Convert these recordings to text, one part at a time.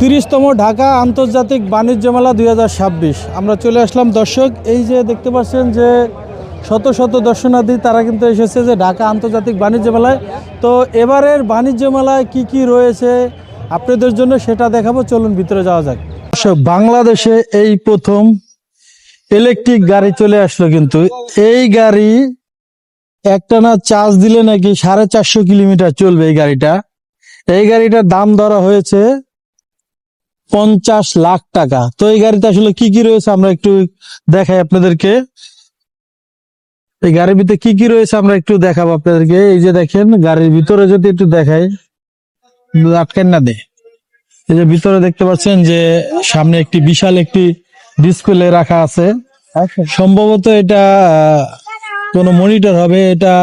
তিরিশতম ঢাকা আন্তর্জাতিক বাণিজ্য মেলা দুই হাজার ছাব্বিশ। আমরা চলে আসলাম দর্শক এই যে দেখতে পাচ্ছেন যে শত শত দর্শনার্থী তারা কিন্তু এসেছে যে ঢাকা আন্তর্জাতিক বাণিজ্য মেলায়। তো এবারের বাণিজ্য মেলায় কি কি রয়েছে আপনাদের জন্য সেটা দেখাবো চলুন ভিতরে যাওয়া যাক। দর্শক, বাংলাদেশে এই প্রথম ইলেকট্রিক গাড়ি চলে আসলো কিন্তু। এই গাড়ি একটানা চার্জ দিলে নাকি সাড়ে চারশো কিলোমিটার চলবে এই গাড়িটা। এই গাড়িটার দাম ধরা হয়েছে পঞ্চাশ লাখ টাকা। তো এই গাড়িতে আসলে কি কি রয়েছে আমরা একটু দেখাই আপনাদেরকে। এই গাড়ির ভিতরে কি কি রয়েছে আমরা একটু দেখাবো আপনাদেরকে। এই যে দেখেন গাড়ির ভিতরে যদি একটু দেখাই আটকেন না দে। এই যে ভিতরে দেখতে পাচ্ছেন যে সামনে একটি বিশাল একটি ডিসপ্লে রাখা আছে। সম্ভবত এটা কোনো মনিটর হবে এটা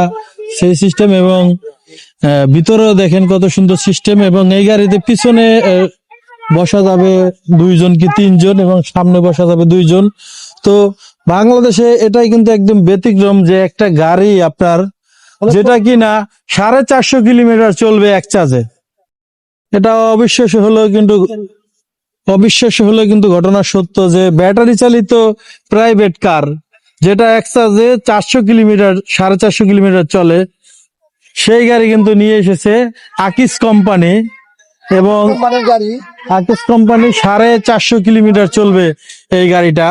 সেই সিস্টেম এবং ভিতরেও দেখেন কত সুন্দর সিস্টেম এবং এই গাড়িতে পিছনে বসা যাবে দুইজন কি তিনজন এবং সামনে বসা যাবে দুইজন। তো বাংলাদেশে এটাই কিন্তু একদম ব্যতিক্রম যে একটা গাড়ি আপনার যেটা কিনা সাড়ে চারশো কিলোমিটার চলবে এক চার্জে। এটা অবিশ্বাস হলো কিন্তু অবিশ্বাস্য হলো কিন্তু ঘটনা সত্য যে ব্যাটারি চালিত প্রাইভেট কার যেটা এক চার্জে চারশো কিলোমিটার, সাড়ে চারশো কিলোমিটার চলে, সেই গাড়ি কিন্তু নিয়ে এসেছে আকিস কোম্পানি। এবং গাড়ি? কোম্পানি সাড়ে চারশো কিলোমিটার চলবে এই গাড়িটা।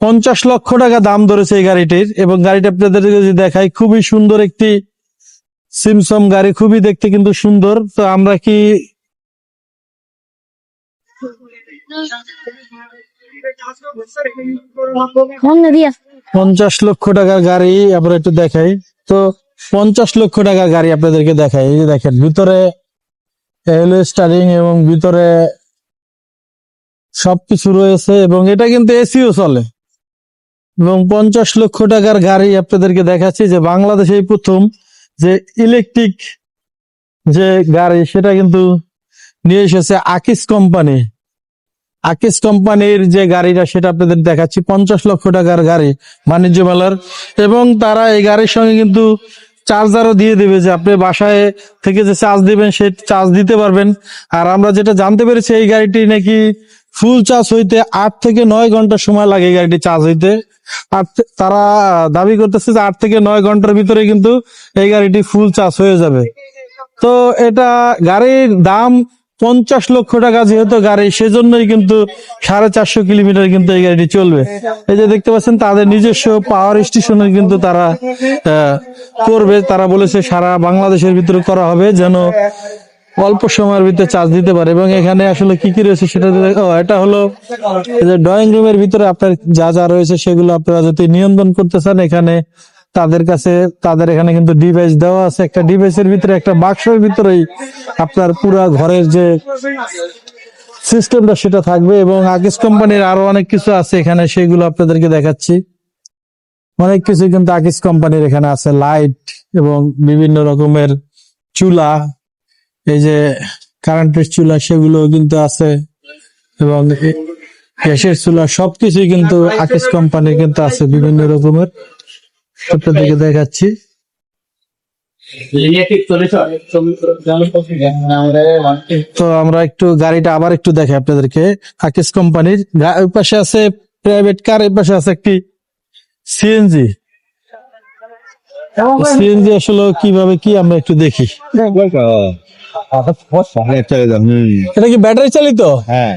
পঞ্চাশ লক্ষ টাকা দাম ধরেছে এই গাড়িটির এবং গাড়িটা আপনাদের যদি দেখাই খুবই সুন্দর একটি সিমসম গাড়ি খুবই দেখতে কিন্তু সুন্দর। তো আমরা কি পঞ্চাশ লক্ষ টাকার গাড়ি আমরা একটু দেখাই। তো পঞ্চাশ লক্ষ টাকার গাড়ি আপনাদেরকে দেখাই। এই যে দেখেন ভিতরে এলো স্টারিং এবং ভিতরে সবকিছু রয়েছে এবং এটা কিন্তু এসিও চলে। এবং পঞ্চাশ লক্ষ টাকার গাড়ি আপনাদেরকে দেখাচ্ছি যে বাংলাদেশে প্রথম যে ইলেকট্রিক যে গাড়ি, সেটা কিন্তু নিয়ে এসেছে আকিস কোম্পানি আকিস কোম্পানির যে গাড়িটা, সেটা আপনাদের দেখাচ্ছি। পঞ্চাশ লক্ষ টাকার গাড়ি, বাণিজ্য মেলার। এবং তারা এই গাড়ির সঙ্গে কিন্তু চার্জারও দিয়ে দেবে যে আপনি বাসায় থেকে যে চার্জ দিবেন, সে চার্জ দিতে পারবেন। আর আমরা যেটা জানতে পেরেছি, এই গাড়িটি নাকি ফুল চার্জ হইতে আট থেকে নয় ঘণ্টা সময় লাগে গাড়িটি চার্জ হইতে। আর তারা দাবি করতেছে যে আট থেকে নয় ঘণ্টার ভিতরে কিন্তু এই গাড়িটি ফুল চার্জ হয়ে যাবে। তো এটা গাড়ির দাম পঞ্চাশ লক্ষ টাকা যেহেতু গাড়ি, সেজন্যই কিন্তু সাড়ে চারশো কিলোমিটার কিন্তু এই গাড়িটি চলবে। এই যে দেখতে পাচ্ছেন, তাদের নিজস্ব পাওয়ার স্টেশনে কিন্তু তারা করবে। তারা বলেছে সারা বাংলাদেশের ভিতরে করা হবে যেন অল্প সময়ের ভিতরে চার্জ দিতে পারে। এবং এখানে আসলে কি কি রয়েছে সেটা এটা হলো ড্রয়িং রুমের ভিতরে আপনার যা যা রয়েছে সেগুলো আপনারা যদি নিয়ন্ত্রণ করতে চান, এখানে তাদের কাছে, তাদের এখানে কিন্তু ডিভাইস দেওয়া আছে। একটা ডিভাইসের ভিতরে, একটা বাক্সের ভিতরেই আপনার পুরা ঘরের যে সিস্টেমটা সেটা থাকবে এবং আগেস কোম্পানির আরও অনেক কিছু আছে এখানে, সেগুলো আপনাদেরকে দেখাচ্ছি। অনেক কিছু কিন্তু আগেস কোম্পানির এখানে আছে। লাইট এবং বিভিন্ন রকমের চুলা, এই যে কারেন্টের চুলা সেগুলো কিন্তু আছে এবং গ্যাসের চুলা সবকিছুই কিন্তু আকিস কোম্পানির কিন্তু আছে বিভিন্ন রকমের। আপনাদেরকে দেখাচ্ছি। তো আমরা একটু গাড়িটা আবার একটু দেখাই আপনাদেরকে। আকিস কোম্পানির ওই পাশে আছে প্রাইভেট কার এই পাশে আছে একটি সিএনজি সিএনজি আসলে কীভাবে কি আমরা একটু দেখি। এটা কি ব্যাটারি চালিত? হ্যাঁ।